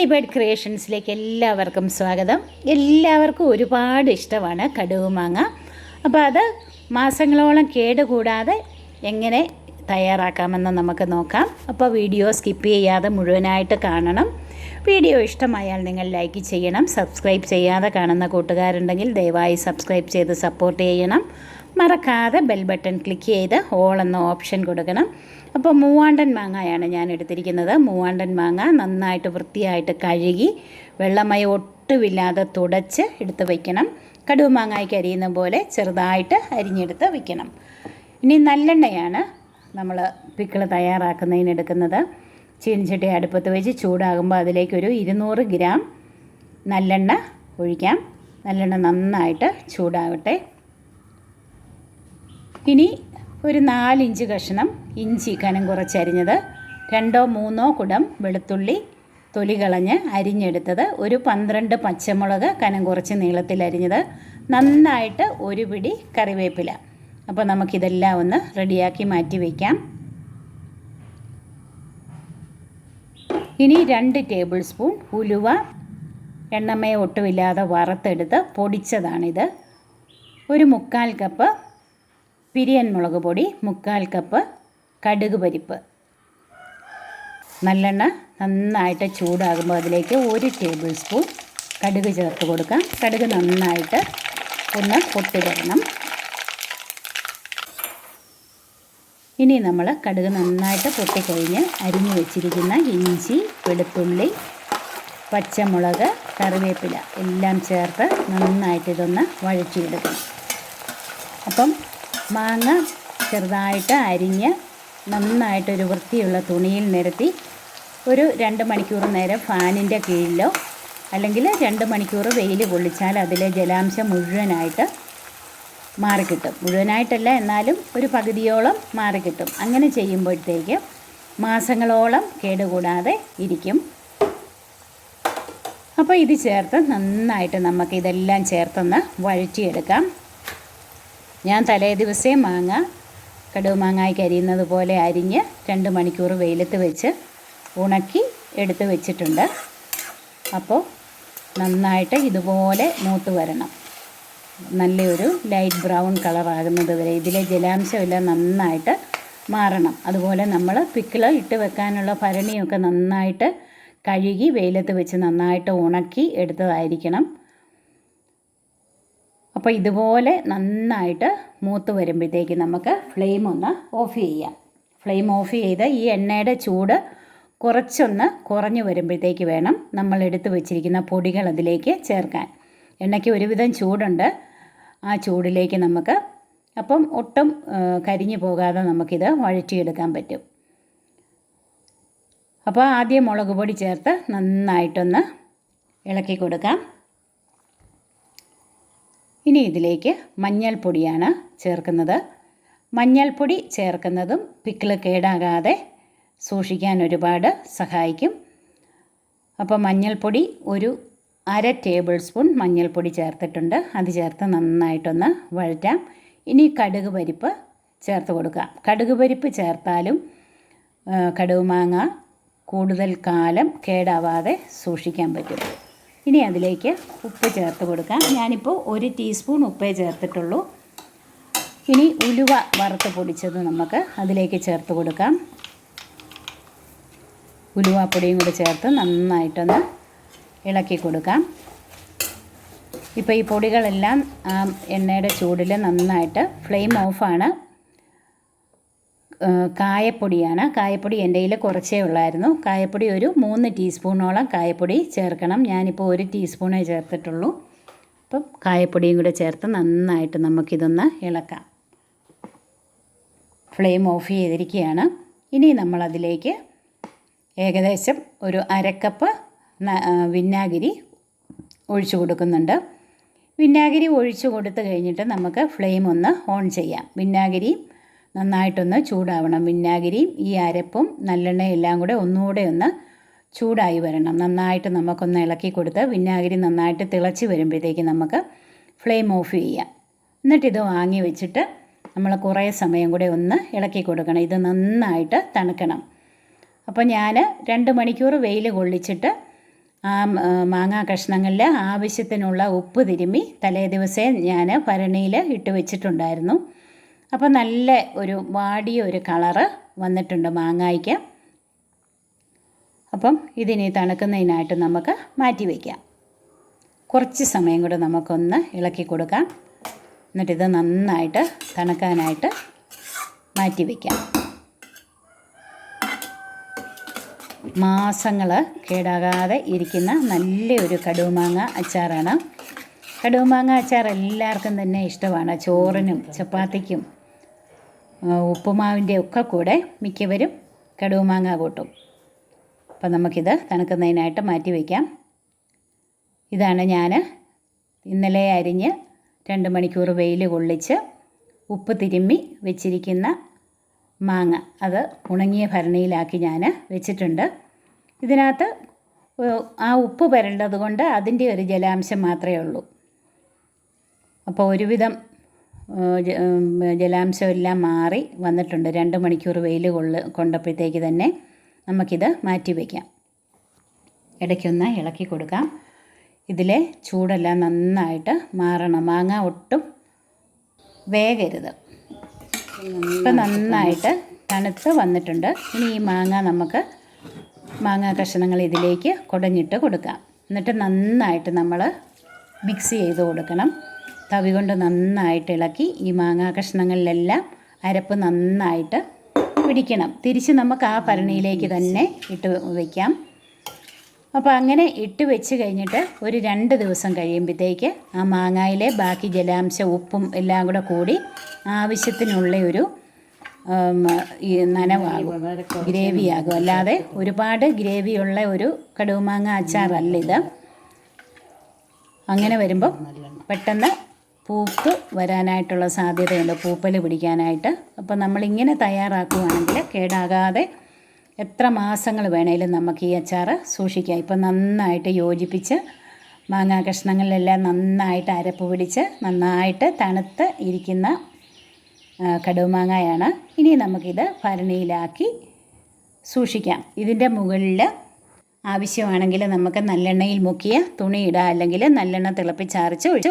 Lady bird ക്രിയേഷൻസിലേക്ക് എല്ലാവർക്കും സ്വാഗതം. എല്ലാവർക്കും ഒരുപാട് ഇഷ്ടമാണ് കടുക് മാങ്ങ. അപ്പോൾ അത് മാസങ്ങളോളം കേടുകൂടാതെ എങ്ങനെ തയ്യാറാക്കാമെന്ന് നമുക്ക് നോക്കാം. അപ്പോൾ വീഡിയോ സ്കിപ്പ് ചെയ്യാതെ മുഴുവനായിട്ട് കാണണം. വീഡിയോ ഇഷ്ടമായാൽ നിങ്ങൾ ലൈക്ക് ചെയ്യണം. സബ്സ്ക്രൈബ് ചെയ്യാതെ കാണുന്ന കൂട്ടുകാരുണ്ടെങ്കിൽ ദയവായി സബ്സ്ക്രൈബ് ചെയ്ത് സപ്പോർട്ട് ചെയ്യണം. മറക്കാതെ ബെൽ ബട്ടൺ ക്ലിക്ക് ചെയ്ത് ഓൾ എന്ന ഓപ്ഷൻ കൊടുക്കണം. അപ്പോൾ മൂവാണ്ടൻ മാങ്ങയാണ് ഞാൻ എടുത്തിരിക്കുന്നത്. മൂവാണ്ടൻ മാങ്ങ നന്നായിട്ട് വൃത്തിയായിട്ട് കഴുകി വെള്ളമയം ഒട്ടുമില്ലാതെ തുടച്ച് എടുത്ത് വയ്ക്കണം കടുവ് മാങ്ങായ്ക്ക് അരിയുന്ന പോലെ ചെറുതായിട്ട് അരിഞ്ഞെടുത്ത് വയ്ക്കണം ഇനി നല്ലെണ്ണയാണ് നമ്മൾ പിക്കിൾ തയ്യാറാക്കുന്നതിന് എടുക്കുന്നത്. ചീനിച്ചട്ടി അടുപ്പത്ത് വെച്ച് ചൂടാകുമ്പോൾ അതിലേക്കൊരു ഇരുന്നൂറ് ഗ്രാം നല്ലെണ്ണ ഒഴിക്കാം. നല്ലെണ്ണ നന്നായിട്ട് ചൂടാകട്ടെ ഇനി ഒരു നാലിഞ്ച് കഷ്ണം ഇഞ്ചി കനം കുറച്ചരിഞ്ഞത് രണ്ടോ മൂന്നോ കുടം വെളുത്തുള്ളി തൊലി കളഞ്ഞ് അരിഞ്ഞെടുത്തത് ഒരു പന്ത്രണ്ട് പച്ചമുളക് കനം കുറച്ച് നീളത്തിൽ അരിഞ്ഞത് നന്നായിട്ട് ഒരു പിടി കറിവേപ്പില. അപ്പോൾ നമുക്കിതെല്ലാം ഒന്ന് റെഡിയാക്കി മാറ്റി വയ്ക്കാം ഇനി രണ്ട് ടേബിൾ സ്പൂൺ ഉലുവ എണ്ണമയ ഒട്ടുമില്ലാതെ വറുത്തെടുത്ത് പൊടിച്ചതാണിത്. ഒരു മുക്കാൽ കപ്പ് പിരിയൻ മുളക് പൊടി മുക്കാൽ കപ്പ് കടുക് പരിപ്പ്. നല്ലെണ്ണ നന്നായിട്ട് ചൂടാകുമ്പോൾ അതിലേക്ക് ഒരു ടേബിൾ സ്പൂൺ കടുക് ചേർത്ത് കൊടുക്കാം. കടുക് നന്നായിട്ട് ഒന്ന് പൊട്ടി വരണം ഇനി നമ്മൾ കടുക് നന്നായിട്ട് പൊട്ടിക്കഴിഞ്ഞ് അരിഞ്ഞു വെച്ചിരിക്കുന്ന ഇഞ്ചി വെളുത്തുള്ളി പച്ചമുളക് കറിവേപ്പില എല്ലാം ചേർത്ത് നന്നായിട്ട് ഇതൊന്ന് വഴറ്റിയെടുക്കണം. അപ്പം മാങ്ങ ചെറുതായിട്ട് അരിഞ്ഞ് നന്നായിട്ടൊരു വൃത്തിയുള്ള തുണിയിൽ നിരത്തി ഒരു രണ്ട് മണിക്കൂർ നേരം ഫാനിന്റെ കീഴിലോ അല്ലെങ്കിൽ രണ്ട് മണിക്കൂർ വെയിൽ കൊള്ളിച്ചാൽ അതിലെ ജലാംശം മുഴുവനായിട്ട് മാറിക്കിട്ടും. മുഴുവനായിട്ടല്ല എന്നാലും ഒരു പകുതിയോളം മാറിക്കിട്ടും. അങ്ങനെ ചെയ്യുമ്പോഴത്തേക്ക് മാസങ്ങളോളം കേടുകൂടാതെ ഇരിക്കും. അപ്പോൾ ഇത് ചേർത്ത് നന്നായിട്ട് നമുക്ക് ഇതെല്ലാം ചേർത്തൊന്ന് വഴറ്റിയെടുക്കാം. ഞാൻ തലേ ദിവസേ മാങ്ങ കടുവ് മാങ്ങായ്ക്ക് അരിയുന്നത് പോലെ അരിഞ്ഞ് രണ്ട് മണിക്കൂർ വെയിലത്ത് വെച്ച് ഉണക്കി എടുത്ത് വെച്ചിട്ടുണ്ട്. അപ്പോൾ നന്നായിട്ട് ഇതുപോലെ മൂത്ത് വരണം. നല്ലൊരു ലൈറ്റ് ബ്രൗൺ കളറാകുന്നത് വരെ ഇതിലെ ജലാംശമെല്ലാം നന്നായിട്ട് മാറണം. അതുപോലെ നമ്മൾ പിക്കിൾ ഇട്ട് വെക്കാനുള്ള ഭരണിയൊക്കെ നന്നായിട്ട് കഴുകി വെയിലത്ത് വെച്ച് നന്നായിട്ട് ഉണക്കി എടുത്തതായിരിക്കണം. അപ്പോൾ ഇതുപോലെ നന്നായിട്ട് മൂത്ത് വരുമ്പോഴത്തേക്ക് നമുക്ക് ഫ്ലെയിം ഒന്ന് ഓഫ് ചെയ്യാം. ഫ്ലെയിം ഓഫ് ചെയ്ത് ഈ എണ്ണയുടെ ചൂട് കുറച്ചൊന്ന് കുറഞ്ഞു വരുമ്പോഴത്തേക്ക് വേണം നമ്മൾ എടുത്തു വെച്ചിരിക്കുന്ന പൊടികൾ അതിലേക്ക് ചേർക്കാൻ. എണ്ണയ്ക്ക് ഒരുവിധം ചൂടുണ്ട്. ആ ചൂടിലേക്ക് നമുക്ക് അപ്പം ഒട്ടും കരിഞ്ഞു പോകാതെ നമുക്കിത് വഴറ്റിയെടുക്കാൻ പറ്റും. അപ്പോൾ ആദ്യം മുളക് പൊടി ചേർത്ത് നന്നായിട്ടൊന്ന് ഇളക്കി കൊടുക്കാം. ഇനി ഇതിലേക്ക് മഞ്ഞൾപ്പൊടിയാണ് ചേർക്കുന്നത്. മഞ്ഞൾപ്പൊടി ചേർക്കുന്നതും പിക്കിൾ കേടാകാതെ സൂക്ഷിക്കാൻ ഒരുപാട് സഹായിക്കും. അപ്പോൾ മഞ്ഞൾപ്പൊടി ഒരു അര ടേബിൾ സ്പൂൺ മഞ്ഞൾപ്പൊടി ചേർത്തിട്ടുണ്ട്. അത് ചേർത്ത് നന്നായിട്ടൊന്ന് വഴറ്റാം. ഇനി കടുക് പരിപ്പ് ചേർത്ത് കൊടുക്കാം. കടുക് പരിപ്പ് ചേർത്താലും കടുക് മാങ്ങ കൂടുതൽ കാലം കേടാവാതെ സൂക്ഷിക്കാൻ പറ്റും. ഇനി അതിലേക്ക് ഉപ്പ് ചേർത്ത് കൊടുക്കാം. ഞാനിപ്പോൾ ഒരു ടീസ്പൂൺ ഉപ്പേ ചേർത്തിട്ടുള്ളൂ. ഇനി ഉലുവ വറുത്ത് പൊടിച്ചത് നമുക്ക് അതിലേക്ക് ചേർത്ത് കൊടുക്കാം. ഉലുവാപ്പൊടിയും കൂടി ചേർത്ത് നന്നായിട്ടൊന്ന് ഇളക്കി കൊടുക്കാം. ഇപ്പോൾ ഈ പൊടികളെല്ലാം എണ്ണയുടെ ചൂടിൽ നന്നായിട്ട് ഫ്ലെയിം ഓഫാണ്. കായപ്പൊടിയാണ്. കായപ്പൊടി എന്റെ കയ്യിൽ കുറച്ചേ ഉള്ളായിരുന്നു. കായപ്പൊടി ഒരു മൂന്ന് ടീസ്പൂണോളം കായപ്പൊടി ചേർക്കണം. ഞാനിപ്പോൾ ഒരു ടീസ്പൂണേ ചേർത്തിട്ടുള്ളൂ. അപ്പം കായപ്പൊടിയും കൂടെ ചേർത്ത് നന്നായിട്ട് നമുക്കിതൊന്ന് ഇളക്കാം. ഫ്ലെയിം ഓഫ് ചെയ്തിരിക്കുകയാണ്. ഇനി നമ്മളതിലേക്ക് ഏകദേശം ഒരു അരക്കപ്പ് വിന്നാഗിരി ഒഴിച്ചു കൊടുക്കുന്നുണ്ട്. വിന്നാഗിരി ഒഴിച്ചു കൊടുത്തു കഴിഞ്ഞിട്ട് നമുക്ക് ഫ്ലെയിം ഒന്ന് ഓൺ ചെയ്യാം. വിനാഗിരി നന്നായിട്ടൊന്ന് ചൂടാവണം. വിന്നാഗിരിയും ഈ അരപ്പും നല്ലെണ്ണയും എല്ലാം കൂടെ ഒന്നുകൂടെ ഒന്ന് ചൂടായി വരണം. നന്നായിട്ട് നമുക്കൊന്ന് ഇളക്കി കൊടുത്ത് വിന്നാഗിരി നന്നായിട്ട് തിളച്ച് വരുമ്പോഴത്തേക്ക് നമുക്ക് ഫ്ലെയിം ഓഫ് ചെയ്യാം. എന്നിട്ടിത് വാങ്ങി വെച്ചിട്ട് നമ്മൾ കുറേ സമയം കൂടെ ഒന്ന് ഇളക്കി കൊടുക്കണം. ഇത് നന്നായിട്ട് തണുക്കണം. അപ്പോൾ ഞാൻ രണ്ട് മണിക്കൂർ വെയിൽ കൊള്ളിച്ചിട്ട് ആ മാങ്ങാ കഷ്ണങ്ങളിൽ ആവശ്യത്തിനുള്ള ഉപ്പ് തിരുമ്മി തലേ ദിവസേ ഞാൻ ഭരണിയിൽ ഇട്ട് വെച്ചിട്ടുണ്ടായിരുന്നു. അപ്പോൾ നല്ല ഒരു വാടിയ ഒരു കളറ് വന്നിട്ടുണ്ട് മാങ്ങായ്ക്ക്. അപ്പം ഇതിനി തണുക്കുന്നതിനായിട്ട് നമുക്ക് മാറ്റി വയ്ക്കാം കുറച്ച് സമയം കൂടെ നമുക്കൊന്ന് ഇളക്കി കൊടുക്കാം. എന്നിട്ടിത് നന്നായിട്ട് തണുക്കാനായിട്ട് മാറ്റി വയ്ക്കാം മാസങ്ങൾ കേടാകാതെ ഇരിക്കുന്ന നല്ലൊരു കടുമാങ്ങ അച്ചാറാണ്. കടുമാങ്ങ അച്ചാർ എല്ലാവർക്കും തന്നെ ഇഷ്ടമാണ്. ചോറിനും ചപ്പാത്തിക്കും ഉപ്പുമാവിന്റെ ഒക്കെ കൂടെ മിക്കവരും കടുമാങ്ങ കൂട്ടും. അപ്പം നമുക്കിത് തണുക്കുന്നതിനായിട്ട് മാറ്റി വയ്ക്കാം. ഇതാണ് ഞാൻ ഇന്നലെ അരിഞ്ഞ് രണ്ട് മണിക്കൂർ വെയിൽ കൊള്ളിച്ച് ഉപ്പ് തിരുമ്മി വെച്ചിരിക്കുന്ന മാങ്ങ. അത് ഉണങ്ങിയ ഭരണിയിലാക്കി ഞാൻ വെച്ചിട്ടുണ്ട്. ഇതിനകത്ത് ആ ഉപ്പ് വരേണ്ടത് കൊണ്ട് അതിന്റെ ഒരു ജലാംശം മാത്രമേ ഉള്ളൂ. അപ്പോൾ ഒരുവിധം ജലാംശം എല്ലാം മാറി വന്നിട്ടുണ്ട്. രണ്ട് മണിക്കൂർ വെയിൽ കൊള്ള കൊണ്ടപ്പോഴത്തേക്ക് തന്നെ നമുക്കിത് മാറ്റി വയ്ക്കാം ഇടയ്ക്കൊന്ന് ഇളക്കി കൊടുക്കാം. ഇതിലെ ചൂടെല്ലാം നന്നായിട്ട് മാറണം. മാങ്ങ ഒട്ടും വേഗരുത് ഇപ്പം നന്നായിട്ട് തണുത്ത് വന്നിട്ടുണ്ട്. ഇനി ഈ മാങ്ങ നമുക്ക് മാങ്ങ കഷ്ണങ്ങൾ ഇതിലേക്ക് കുടഞ്ഞിട്ട് കൊടുക്കാം. എന്നിട്ട് നന്നായിട്ട് നമ്മൾ മിക്സ് ചെയ്ത് കൊടുക്കണം. തവി കൊണ്ട് നന്നായിട്ട് ഇളക്കി ഈ മാങ്ങാ കഷ്ണങ്ങളിലെല്ലാം അരപ്പ് നന്നായിട്ട് പിടിക്കണം. തിരിച്ച് നമുക്ക് ആ ഭരണിയിലേക്ക് തന്നെ ഇട്ട് വയ്ക്കാം അപ്പോൾ അങ്ങനെ ഇട്ട് വെച്ച് കഴിഞ്ഞിട്ട് ഒരു രണ്ട് ദിവസം കഴിയുമ്പോഴത്തേക്ക് ആ മാങ്ങായിലെ ബാക്കി ജലാംശ ഉപ്പും എല്ലാം കൂടെ കൂടി ആവശ്യത്തിനുള്ള ഒരു നനവാകും. ഗ്രേവിയാകും അല്ലാതെ ഒരുപാട് ഗ്രേവിയുള്ള ഒരു കടുമാങ്ങ അച്ചാറല്ല ഇത്. അങ്ങനെ വരുമ്പോൾ പെട്ടെന്ന് പൂപ്പ് വരാനായിട്ടുള്ള സാധ്യതയുണ്ട് പൂപ്പൽ പിടിക്കാനായിട്ട്. അപ്പോൾ നമ്മളിങ്ങനെ തയ്യാറാക്കുകയാണെങ്കിൽ കേടാകാതെ എത്ര മാസങ്ങൾ വേണേലും നമുക്ക് ഈ അച്ചാർ സൂക്ഷിക്കാം. ഇപ്പം നന്നായിട്ട് യോജിപ്പിച്ച് മാങ്ങാ കഷ്ണങ്ങളിലെല്ലാം നന്നായിട്ട് അരപ്പ് പിടിച്ച് നന്നായിട്ട് തണുത്ത് ഇരിക്കുന്ന കടുമാങ്ങയാണ് ഇനി നമുക്കിത് ഭരണിയിലാക്കി സൂക്ഷിക്കാം. ഇതിന്റെ മുകളിൽ ആവശ്യമാണെങ്കിൽ നമുക്ക് നല്ലെണ്ണയിൽ മുക്കിയ തുണി ഇടാം അല്ലെങ്കിൽ നല്ലെണ്ണ തിളപ്പിച്ചാറിച്ച് ഒഴിച്ച്